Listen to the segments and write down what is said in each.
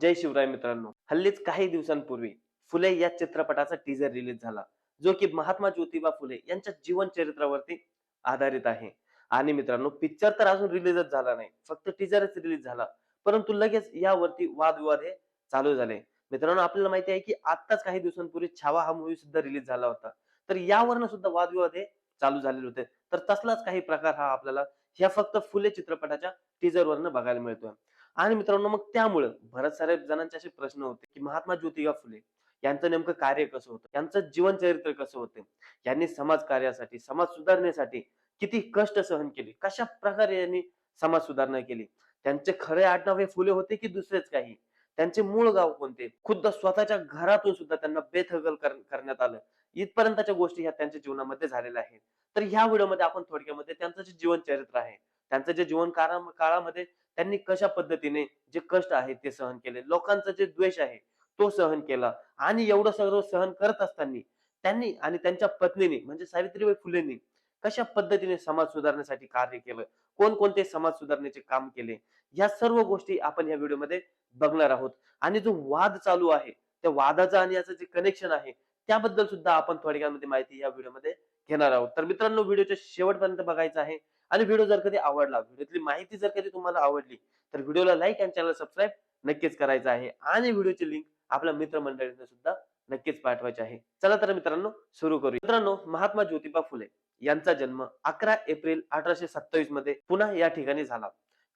जय शिवराय मित्रांनो. हल्लीच काही दिवसांपूर्वी फुले या चित्रपटाचा टीजर रिलीज झाला जो की महात्मा ज्योतिबा फुले यांच्या जीवन चरित्रावरती आधारित आहे. आणि मित्रांनो पिक्चर तर अजून रिलीजच झाला नाही फक्त टीजरच रिलीज झाला. परंतु लगेच यावरती वादविवाद हे चालू झाले. मित्रांनो आपल्याला माहिती आहे की आताच काही दिवसांपूर्वी छावा हा मूवी सुद्धा रिलीज झाला होता. तर यावरनं सुद्धा वादविवाद हे चालू झालेले होते. तर तसलाच काही प्रकार हा आपल्याला ह्या फक्त फुले चित्रपटाच्या टीजर वरनं बघायला मिळतोय. आणि मित्रांनो मग त्यामुळे बऱ्याच साऱ्या जणांचे असे प्रश्न होते की महात्मा ज्योतिबा फुले यांचं नेमकं कार्य कसं होतं? यांचं जीवन चरित्र कसं होतं? यांनी समाज कार्यासाठी समाज सुधारण्यासाठी किती कष्ट सहन केले? कशा प्रकारे यांनी समाज सुधारणा केली? त्यांचे खरे आडनाव हे फुले होते की दुसरेच काही? त्यांचे मूळ गाव कोणते? खुद्द स्वतःच्या घरातून सुद्धा त्यांना बेथगल करण्यात आलं. इथपर्यंतच्या गोष्टी ह्या त्यांच्या जीवनामध्ये झालेल्या आहेत. तर ह्या व्हिडिओमध्ये आपण थोडक्यामध्ये त्यांचं जे जीवन चरित्र आहे त्यांचं जे जीवन काळामध्ये त्यांनी कशा पद्धतीने जे कष्ट आहे ते सहन केले? लोकांचा जे द्वेष आहे तो सहन केला. आणि एवढं सगळं सहन करत असताना त्यांनी आणि त्यांच्या पत्नीने म्हणजे सावित्रीबाई फुलेंनी कशा पद्धतीने समाज सुधारण्यासाठी कार्य केलं? कोणकोणते समाज सुधारण्याचे काम केले? या सर्व गोष्टी आपण या व्हिडिओमध्ये बघणार आहोत. आणि जो वाद चालू आहे त्या वादाचं आणि याचं जे कनेक्शन आहे त्याबद्दल सुद्धा आपण थोडक्यामध्ये माहिती या व्हिडिओमध्ये घेणार आहोत. तर मित्रांनो व्हिडिओच्या शेवटपर्यंत बघायचं आहे आणि व्हिडिओ जर कधी आवडला व्हिडिओतली माहिती जर कधी तुम्हाला आवडली तर व्हिडिओला लाईक आणि चॅनल सबस्क्राईब नक्कीच करायचं आहे. आणि व्हिडिओची लिंक आपल्या मित्रमंडळींना सुद्धा नक्कीच पाठवायची आहे. चला तर मित्रांनो सुरू करू मित्रांनो महात्मा ज्योतिबा फुले यांचा जन्म अकरा एप्रिल अठराशे सत्तावीसमध्ये पुन्हा या ठिकाणी झाला.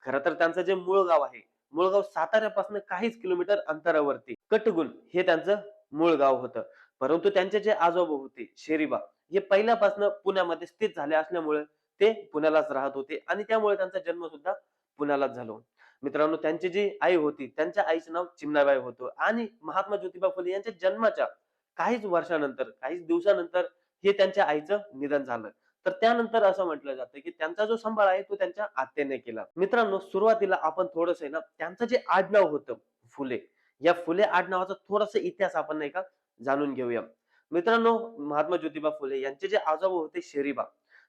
खर तर त्यांचं जे मूळ गाव आहे मूळ गाव साताऱ्यापासून काहीच किलोमीटर अंतरावरती कटगुण हे त्यांचं मूळ गाव होतं. परंतु त्यांचे जे आजोबा होते शेरीबा हे पहिल्यापासून पुण्यामध्ये स्थित झाले असल्यामुळे ते पुण्यालाच राहत होते आणि त्यामुळे त्यांचा जन्म सुद्धा पुण्यालाच झालो मित्रांनो त्यांची जी आई होती त्यांच्या आईचं नाव चिमणाबाई होतं आणि महात्मा ज्योतिबा फुले यांच्या जन्माच्या काहीच वर्षानंतर काहीच दिवसानंतर हे त्यांच्या आईचं निधन झालं. तर त्यानंतर असं म्हटलं जातं की त्यांचा जो सांभाळ आहे तो त्यांच्या आत्याने केला. मित्रांनो सुरुवातीला आपण थोडस ना त्यांचं जे आडनाव होतं फुले या फुले आडनावाचा थोडासा इतिहास आपण नाही का जाणून घेऊया. मित्रांनो महात्मा ज्योतिबा फुले यांचे जे आजोबा होते शेरीबा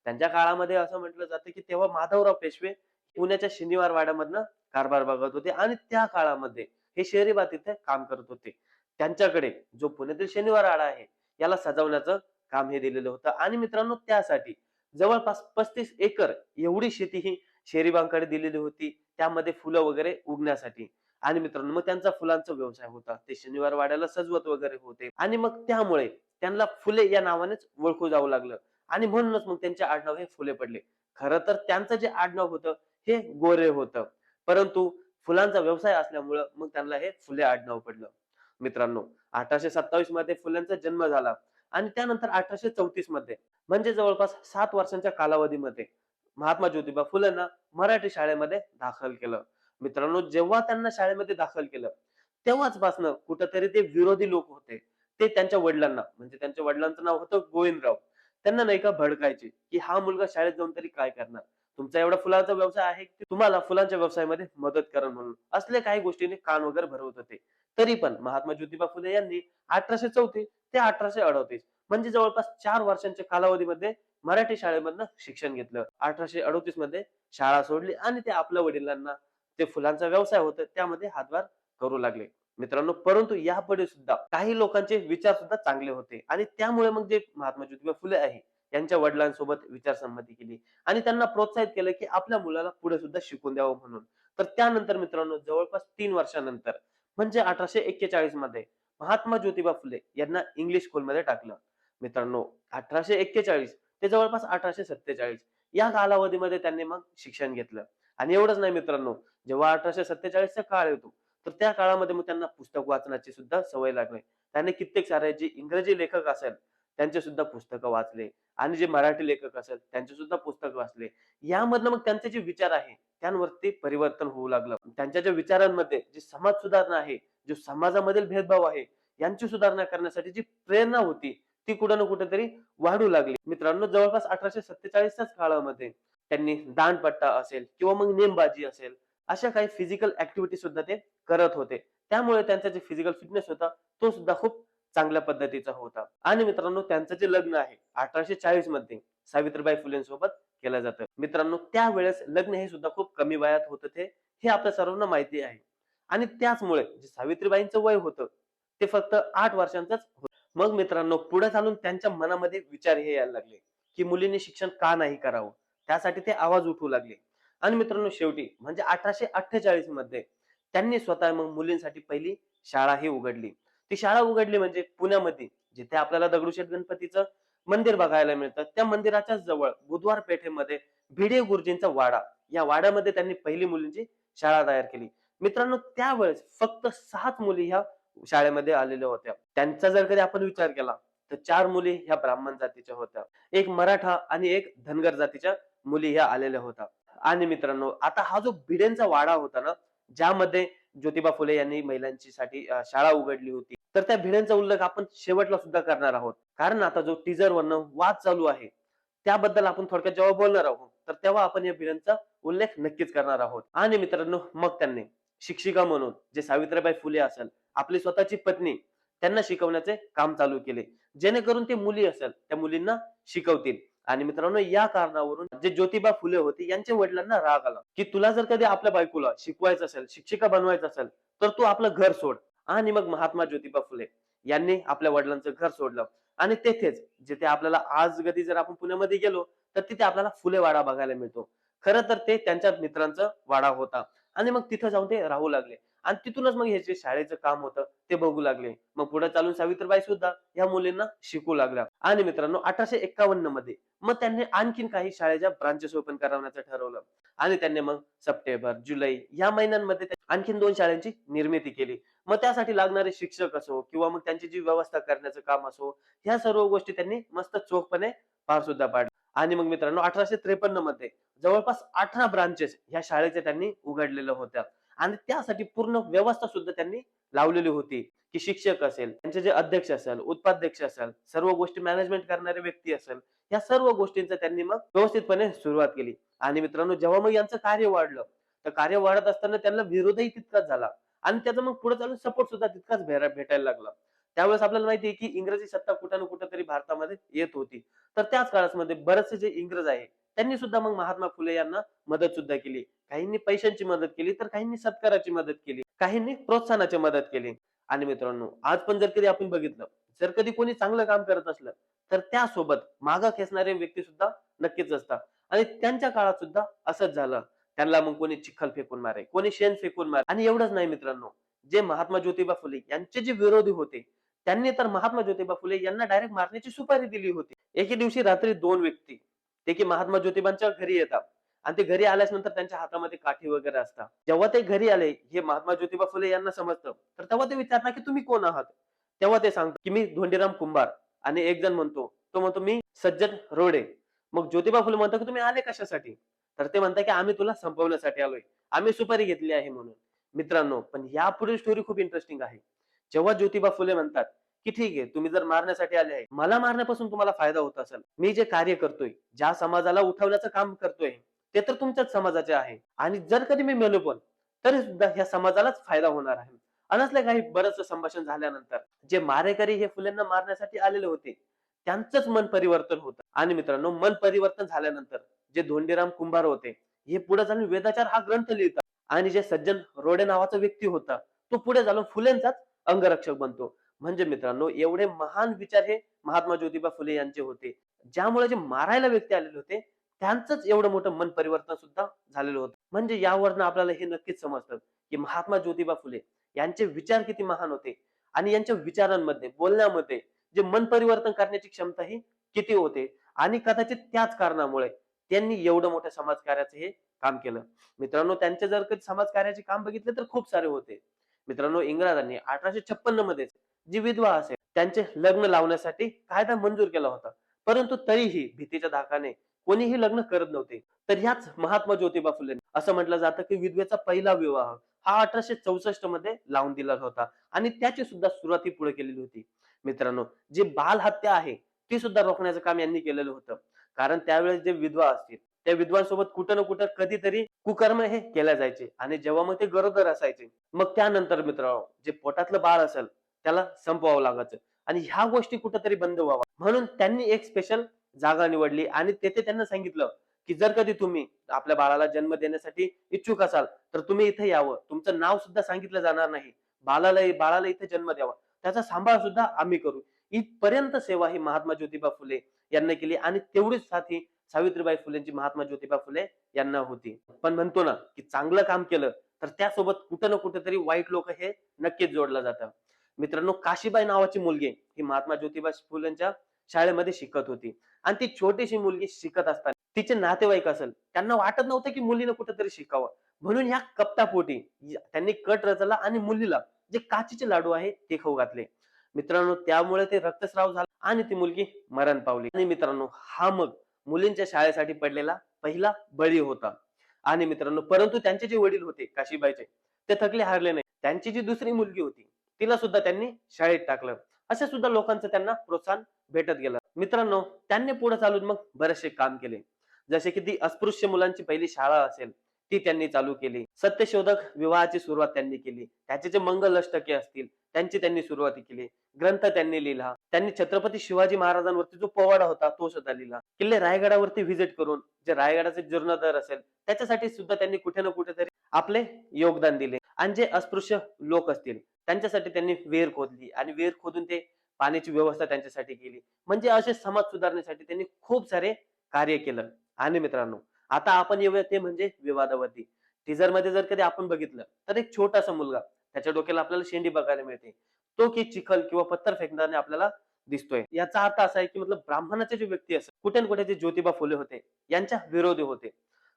त्यांच्या काळामध्ये असं म्हटलं जातं की तेव्हा माधवराव पेशवे पुण्याच्या शनिवार वाड्यामधनं कारभार बघत होते आणि त्या काळामध्ये हे शेरीबा इथे काम करत होते. त्यांच्याकडे जो पुण्यातील शनिवार आडा आहे याला सजवण्याचं काम हे दिलेलं होतं. आणि मित्रांनो त्यासाठी जवळपास पस्तीस एकर एवढी शेती ही शेरीबांकडे दिलेली होती. त्यामध्ये फुलं वगैरे उगण्यासाठी. आणि मित्रांनो मग त्यांचा फुलांचा व्यवसाय होता. ते शनिवार वाड्याला सजवत वगैरे होते. आणि मग त्यामुळे त्यांना फुले या नावानेच ओळखू जाऊ लागलं. आणि म्हणूनच मग त्यांचे आडनाव हे फुले पडले. खरं तर त्यांचं जे आडनाव होतं हे गोरे होतं. परंतु फुलांचा व्यवसाय असल्यामुळं मग त्यांना हे फुले आडनाव पडलं. मित्रांनो अठराशे सत्तावीसमध्ये फुल्यांचा जन्म झाला आणि त्यानंतर अठराशे चौतीसमध्ये म्हणजे जवळपास सात वर्षांच्या कालावधीमध्ये महात्मा ज्योतिबा फुलेंना मराठी शाळेमध्ये दाखल केलं. मित्रांनो जेव्हा त्यांना शाळेमध्ये दाखल केलं तेव्हाच पासनं कुठंतरी ते विरोधी लोक होते. ते त्यांच्या वडिलांना म्हणजे त्यांच्या वडिलांचं नाव होतं गोविंदराव. त्यांना नाही का भडकायचे की हा मुलगा शाळेत जाऊन तरी काय करणार? तुमचा एवढा फुलांचा व्यवसाय आहे की तुम्हाला फुलांच्या व्यवसायामध्ये मदत करण म्हणून. असल्या काही गोष्टीने कान वगैरे भरवत होते. तरी पण महात्मा ज्योतिबा फुले यांनी अठराशे चौतीस ते अठराशे अडतीस म्हणजे जवळपास चार वर्षांच्या कालावधीमध्ये मराठी शाळेमधनं शिक्षण घेतलं. अठराशे अडतीसमध्ये शाळा सोडली आणि ते आपल्या वडिलांना ते फुलांचा व्यवसाय होता त्यामध्ये हातभार करू लागले. मित्रांनो परंतु यापुढे सुद्धा काही लोकांचे विचार सुद्धा चांगले होते. आणि त्यामुळे मग जे महात्मा ज्योतिबा फुले आहे यांच्या वडिलांसोबत विचारसंमती केली. आणि त्यांना प्रोत्साहित केलं की आपल्या मुलाला पुढे सुद्धा शिकून द्यावं म्हणून. तर त्यानंतर मित्रांनो जवळपास तीन वर्षानंतर म्हणजे अठराशे एक्केचाळीसमध्ये महात्मा ज्योतिबा फुले यांना इंग्लिश स्कूलमध्ये टाकलं. मित्रांनो अठराशे एक्केचाळीस ते जवळपास अठराशे सत्तेचाळीस या कालावधीमध्ये त्यांनी मग शिक्षण घेतलं. आणि एवढंच नाही मित्रांनो जेव्हा अठराशे सत्तेचाळीसचा काळ येतो तर त्या काळामध्ये मग त्यांना पुस्तक वाचनाची सुद्धा सवय लागली. त्यांनी कित्येक सारे जे इंग्रजी लेखक असेल त्यांचे सुद्धा पुस्तकं वाचले. आणि जे मराठी लेखक असेल त्यांचे सुद्धा पुस्तक वाचले. यामधनं मग त्यांचे जे विचार आहे त्यांवरती परिवर्तन होऊ लागलं. त्यांच्या ज्या विचारांमध्ये जी समाज सुधारणा आहे जो समाजामधील भेदभाव आहे यांची सुधारणा करण्यासाठी जी प्रेरणा होती ती कुठं ना कुठेतरी वाढू लागली. मित्रांनो जवळपास अठराशे सत्तेचाळीसच्याच काळामध्ये त्यांनी दांडपट्टा असेल किंवा मग नेमबाजी असेल अशा काही फिजिकल ऍक्टिव्हिटी सुद्धा ते करत होते. त्यामुळे त्यांचा जे फिजिकल फिटनेस होता तो सुद्धा खूप चांगल्या पद्धतीचा होता. आणि मित्रांनो त्यांचं जे लग्न आहे अठराशे चाळीसमध्ये सावित्रीबाई फुलेंसोबत केलं जातं. मित्रांनो त्यावेळेस लग्न हे सुद्धा खूप कमी वयात होतं ते हे आपल्या सर्वांना माहिती आहे. आणि त्याचमुळे जे सावित्रीबाईंचं वय होतं ते फक्त आठ वर्षांचंच मग मित्रांनो पुढे चालून त्यांच्या मनामध्ये विचार हे यायला लागले की मुलींनी शिक्षण का नाही करावं? त्यासाठी ते आवाज उठवू लागले. आणि मित्रांनो शेवटी म्हणजे अठराशे अठ्ठेचाळीसमध्ये त्यांनी स्वतः मग मुलींसाठी पहिली शाळा ही उघडली. ती शाळा उघडली म्हणजे पुण्यामध्ये जिथे आपल्याला दगडूशेठ गणपतीचं मंदिर बघायला मिळतं. त्या मंदिराच्या जवळ बुधवार पेठेमध्ये भिडे गुरुजींचा वाडा. या वाड्यामध्ये त्यांनी पहिली मुलींची शाळा तयार केली. मित्रांनो त्यावेळेस फक्त सात मुली ह्या शाळेमध्ये आलेल्या होत्या. त्यांचा जर कधी आपण विचार केला तर चार मुली ह्या ब्राह्मण जातीच्या होत्या. एक मराठा आणि एक धनगर जातीच्या मुली ह्या आलेल्या होत्या. आणि मित्रांनो आता हा जो भिडेंचा वाडा होता ना ज्यामध्ये ज्योतिबा फुले यांनी महिलांची साठी शाळा उघडली होती तर त्या भिडेंचा उल्लेख आपण शेवटला सुद्धा करणार आहोत. कारण आता जो टीजर वरनं वाद चालू आहे त्याबद्दल आपण थोडक्यात जेव्हा बोलणार आहोत तर तेव्हा आपण या भिडेंचा उल्लेख नक्कीच करणार आहोत. आणि मित्रांनो मग त्यांनी शिक्षिका म्हणून जे सावित्रीबाई फुले असेल आपली स्वतःची पत्नी त्यांना शिकवण्याचे काम चालू केले. जेणेकरून ते मुली असेल त्या मुलींना शिकवतील. आणि मित्रांनो या कारणावरून जे ज्योतिबा फुले होते यांच्या वडिलांना राग आला की तुला जर कधी आपल्या बायकोला शिकवायचं असेल शिक्षिका बनवायचं असेल तर तू आपलं घर सोड. आणि मग महात्मा ज्योतिबा फुले यांनी आपल्या वडिलांचं घर सोडलं. आणि तेथेच जिथे आपल्याला आज कधी जर आपण पुण्यामध्ये गेलो तर तिथे आपल्याला फुले वाडा बघायला मिळतो. खरं तर ते त्यांच्या मित्रांचा वाडा होता. आणि मग तिथं जाऊन ते राहू लागले. आणि तिथूनच मग हे जे शाळेचं काम होतं ते बघू लागले. मग पुढे चालून सावित्रीबाई सुद्धा या मुलींना शिकू लागल्या. आणि मित्रांनो अठराशे एक्कावन्नमध्ये मग त्यांनी आणखीन काही शाळेच्या ब्रांचेस ओपन करण्याचं ठरवलं. आणि त्यांनी मग सप्टेंबर जुलै या महिन्यांमध्ये आणखीन दोन शाळांची निर्मिती केली. मग त्यासाठी लागणारे शिक्षक असो किंवा मग त्यांची जी व्यवस्था करण्याचं काम असो ह्या सर्व गोष्टी त्यांनी मस्त चोखपणे पार सुद्धा पाडल्या. आणि मग मित्रांनो अठराशे त्रेपन्नमध्ये जवळपास अठरा ब्रांचेस ह्या शाळेच्या त्यांनी उघडलेल्या होत्या आणि त्यासाठी पूर्ण व्यवस्था सुद्धा त्यांनी लावलेली होती की शिक्षक असेल त्यांचे जे अध्यक्ष असेल उपाध्यक्ष असेल सर्व गोष्टी मॅनेजमेंट करणारे व्यक्ती असेल या सर्व गोष्टींचा त्यांनी मग व्यवस्थितपणे सुरुवात केली. आणि मित्रांनो जेव्हा मग यांचं कार्य वाढलं तर कार्य वाढत असताना त्यांना विरोधही तितकाच झाला. आणि त्याचा मग पुढे चालून सपोर्ट सुद्धा तितकाच भेटायला लागला. त्यावेळेस आपल्याला माहिती आहे की इंग्रजी सत्ता कुठं ना कुठं तरी भारतामध्ये येत होती. तर त्याच काळामध्ये बरेचसे जे इंग्रज आहे त्यांनी सुद्धा मग महात्मा फुले यांना मदत सुद्धा केली. काहींनी पैशांची मदत केली तर काहींनी सत्काराची मदत केली काहींनी प्रोत्साहनाची मदत केली. आणि मित्रांनो आज पण जर कधी आपण बघितलं जर कधी कोणी चांगलं काम करत असलं तर त्यासोबत मागा खेचणारे व्यक्ती सुद्धा नक्कीच असतात. आणि त्यांच्या काळात सुद्धा असंच झालं. त्यांना मग कोणी चिखल फेकून मारे कोणी शेण फेकून मारे. आणि एवढंच नाही मित्रांनो जे महात्मा ज्योतिबा फुले यांचे जे विरोधी होते त्यांनी तर महात्मा ज्योतिबा फुले यांना डायरेक्ट मारण्याची सुपारी दिली होती. एके दिवशी रात्री दोन व्यक्ती ते की महात्मा ज्योतिबांच्या घरी येतात. आणि ते घरी आल्याच नंतर त्यांच्या हातामध्ये काठी वगैरे असतात. जेव्हा ते घरी आले हे महात्मा ज्योतिबा फुले यांना समजतं. तर तेव्हा ते विचारतात की तुम्ही कोण आहात? तेव्हा ते सांगतात की मी धोंडीराम कुंभार आणि एक जण म्हणतो तो म्हणतो मी सज्जन रोडे. मग ज्योतिबा फुले म्हणतो की तुम्ही आले कशासाठी? तर ते म्हणतात की आम्ही तुला संपवण्यासाठी आलोय. आम्ही सुपारी घेतली आहे म्हणून. मित्रांनो पण या पुढील स्टोरी खूप इंटरेस्टिंग आहे. जेव्हा ज्योतिबा फुले म्हणतात की ठीक आहे तुम्ही जर मारण्यासाठी आले आहे मला मारण्यापासून तुम्हाला फायदा होत असेल. मी जे कार्य करतोय ज्या समाजाला उठवण्याचं काम करतोय ते तर तुमच्याच समाजाचे आहे. आणि जर कधी मी मेलो पण तरी सुद्धा ह्या समाजालाच फायदा होणार आहे. अनसले काही बरंच संभाषण झाल्यानंतर जे मारेकरी हे फुलेंना मारण्यासाठी आलेले होते त्यांचंच मन परिवर्तन होतं. आणि मित्रांनो मन परिवर्तन झाल्यानंतर जे धोंडीराम कुंभार होते हे पुढे जाऊन वेदाचार हा ग्रंथ लिहितात. आणि जे सज्जन रोडे नावाचा व्यक्ती होता तो पुढे जाऊन फुलेंचाच अंगरक्षक बनतो. म्हणजे मित्रांनो एवढे महान विचार हे महात्मा ज्योतिबा फुले यांचे होते. ज्यामुळे जे मारायला व्यक्ती आलेले होते त्यांचंच एवढं मोठं मन परिवर्तन सुद्धा झालेलं होतं. म्हणजे यावरनं आपल्याला हे नक्कीच समजतं की महात्मा ज्योतिबा फुले यांचे विचार किती महान होते आणि यांच्या विचारांमध्ये बोलण्यामध्ये जे मन परिवर्तन करण्याची क्षमता ही किती होते आणि कदाचित त्याच कारणामुळे त्यांनी एवढं मोठ्या समाजकार्याचं हे काम केलं. मित्रांनो त्यांचे जर कधी समाजकार्याचे काम बघितले तर खूप सारे होते. मित्रांनो इंग्रजांनी अठराशे छप्पन्नमध्ये जी विधवा असेल त्यांचे लग्न लावण्यासाठी कायदा मंजूर केला होता. परंतु तरीही भीतीच्या धाकाने कोणीही लग्न करत नव्हते तर ह्याच महात्मा ज्योतिबा फुले असं म्हटलं जातं की विधवेचा पहिला विवाह हा अठराशे चौसष्टमध्ये लावून दिला होता आणि त्याची सुद्धा सुरुवात ही पुढे केलेली होती. मित्रांनो जी बाल हत्या आहे ती सुद्धा रोखण्याचं काम यांनी केलेलं होतं. कारण त्यावेळेस जे विधवा असतील त्या विधवांसोबत कुठं ना कुठं कधीतरी कुकर्म हे केल्या जायचे आणि जेव्हा मग ते गरोदर असायचे मग त्यानंतर मित्रांनो जे पोटातलं बाळ असेल त्याला संपवावं लागायचं आणि ह्या गोष्टी कुठंतरी बंद व्हावा. म्हणून त्यांनी एक स्पेशल जागा निवडली आणि तेथे त्यांना सांगितलं की जर कधी तुम्ही आपल्या बाळाला जन्म देण्यासाठी इच्छुक असाल तर तुम्ही इथे यावं. तुमचं नाव सुद्धा सांगितलं जाणार नाही. बाळाला बाळाला इथे जन्म द्यावा. त्याचा सांभाळ सुद्धा आम्ही करू. इथपर्यंत सेवा ही महात्मा ज्योतिबा फुले यांनी केली आणि तेवढीच साथी सावित्रीबाई फुलेंची महात्मा ज्योतिबा फुले यांना होती. पण म्हणतो ना की चांगलं काम केलं तर त्यासोबत कुठं ना कुठेतरी वाईट लोक हे नक्कीच जोडलं जातं. मित्रांनो काशीबाई नावाची मुलगी ही महात्मा ज्योतिबा फुलेंच्या शाळेमध्ये शिकत होती. आणि ती छोटीशी मुलगी शिकत असताना तिचे नातेवाईक असेल त्यांना वाटत नव्हतं की मुलीनं कुठेतरी शिकावं. म्हणून या कप्तापोटी त्यांनी कट रचला आणि मुलीला जे काचीचे लाडू आहे ते खाऊ घातले. मित्रांनो त्यामुळे ते रक्तस्राव झाला आणि ती मुलगी मरण पावली. आणि मित्रांनो हा मग मुलींच्या शाळेसाठी पडलेला पहिला बळी होता. आणि मित्रांनो परंतु त्यांचे जे वडील होते काशीबाईचे ते थकले हारले नाही. त्यांची जी दुसरी मुलगी होती तिला सुद्धा त्यांनी शाळेत टाकलं. असे सुद्धा लोकांचं त्यांना प्रोत्साहन भेटत गेलं. मित्रांनो त्यांनी पुढे चालून मग बरेचसे काम केले. जसे की ती अस्पृश्य मुलांची पहिली शाळा असेल ती त्यांनी चालू केली. सत्यशोधक विवाहाची सुरुवात त्यांनी केली. त्याचे जे मंगल अष्टके असतील त्यांची त्यांनी सुरुवात केली. ग्रंथ त्यांनी लिहिला. त्यांनी छत्रपती शिवाजी महाराजांवरती जो पोवाडा होता तो सुद्धा लिहिला. किल्ले रायगडावरती व्हिजिट करून जे रायगडाचे जीर्णोद्धार असेल त्याच्यासाठी सुद्धा त्यांनी कुठे ना कुठेतरी आपले योगदान दिले. आणि जे अस्पृश्य लोक असतील त्यांच्यासाठी त्यांनी विहीर खोदली. आणि विहीर खोदून ते पाण्याची व्यवस्था त्यांच्यासाठी केली. म्हणजे असे समाज सुधारण्यासाठी त्यांनी खूप सारे कार्य केलं. आणि मित्रांनो आता आपण येऊया ते म्हणजे विवादावरती. टीजरमध्ये जर कधी आपण बघितलं तर एक छोटासा मुलगा त्याच्या डोक्याला आपल्याला शेंडी बघायला मिळते. तो की चिखल किंवा पत्थर फेकणारे आपल्याला दिसतोय. याचा अर्थ असा आहे की मतलब ब्राह्मणाचे जे व्यक्ती असत कुठे ना कुठे जे ज्योतिबा फुले होते यांच्या विरोधी होते.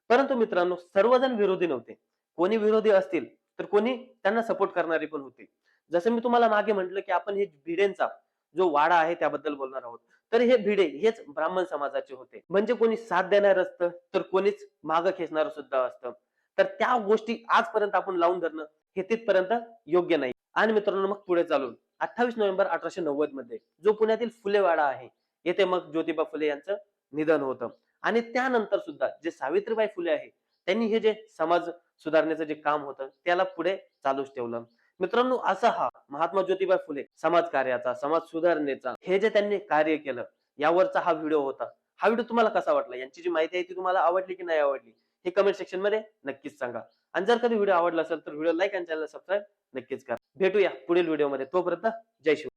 परंतु मित्रांनो सर्वजण विरोधी नव्हते. कोणी विरोधी असतील तर कोणी त्यांना सपोर्ट करणारे पण होते. जसं मी तुम्हाला मागे म्हटलं की आपण हे भिडेंचा जो वाडा आहे त्याबद्दल बोलणार आहोत. तर हे भिडे हेच ब्राह्मण समाजाचे होते. म्हणजे कोणी साथ देणार असतं तर कोणीच मागं खेचणार सुद्धा असतं. तर त्या गोष्टी आजपर्यंत आपण लावून धरणं हे तिथपर्यंत योग्य नाही. आणि मित्रांनो मग पुढे चालून. अठ्ठावीस नोव्हेंबर अठराशे नव्वदमध्ये जो पुण्यातील फुलेवाडा आहे येथे मग ज्योतिबा फुले यांचं निधन होतं. आणि त्यानंतर सुद्धा जे सावित्रीबाई फुले आहे त्यांनी हे जे समाज सुधारण्याचं जे काम होतं त्याला पुढे चालूच ठेवलं. मित्रांनो असा हा महात्मा ज्योतिबा फुले समाज कार्याचा समाज सुधारणेचा हे जे त्यांनी कार्य केलं यावरचा हा व्हिडिओ होता. हा व्हिडिओ तुम्हाला कसा वाटला? यांची जी माहिती आहे ती तुम्हाला आवडली की नाही आवडली? हे कमेंट सेक्शनमध्ये नक्कीच सांगा. आणि जर कधी व्हिडिओ आवडला असेल तर व्हिडिओ लाईक आणि चॅनल सबस्क्राईब नक्कीच करा. भेटूया पुढील व्हिडिओमध्ये तोपर्यंत जय शिव.